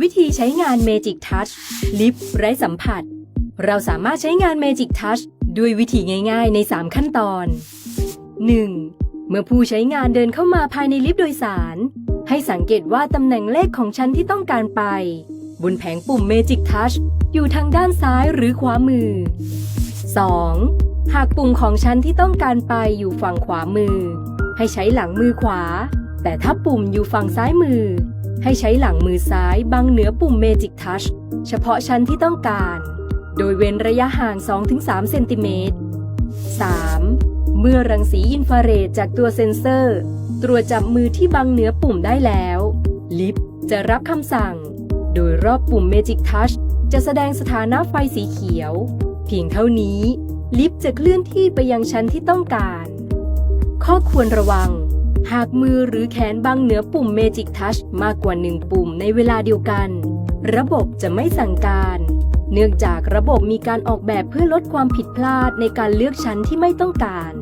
วิธีใช้งาน Magic Touch ลิฟไร้สัมผัส เราสามารถใช้งาน Magic Touch ด้วยวิธีง่าย ๆ ใน 3 ขั้นตอน 1. เมื่อผู้ใช้งานเดินเข้ามาภายในลิฟต์โดยสาร ให้สังเกตว่าตำแหน่งเลขของชั้นที่ต้องการไป บนแผงปุ่ม Magic Touch อยู่ทางด้านซ้ายหรือขวามือ 2. หากปุ่มของชั้นที่ต้องการไปอยู่ฝั่งขวามือ ให้ใช้หลังมือขวา แต่ถ้าปุ่มอยู่ฝั่งซ้ายมือ ให้ใช้หลังมือซ้ายบังเหนือปุ่ม Magic Touch เฉพาะชั้นที่ต้องการ โดยเว้นระยะห่าง 2-3 เซนติเมตร 3. เมื่อรังสีอินฟราเรดจากตัวเซ็นเซอร์ ตรวจจับมือที่บังเหนือปุ่มได้แล้ว ลิฟต์จะรับคำสั่ง โดยรอบปุ่ม Magic Touch จะแสดงสถานะไฟสีเขียว เพียงเท่านี้ ลิฟต์จะเคลื่อนที่ไปยังชั้นที่ต้องการ ข้อควรระวัง หากมือหรือแขนบังเหนือปุ่ม Magic Touch มากกว่า 1 ปุ่มในเวลาเดียวกัน ระบบจะไม่สั่งการ เนื่องจากระบบมีการออกแบบเพื่อลดความผิดพลาดในการเลือกชั้นที่ไม่ต้องการ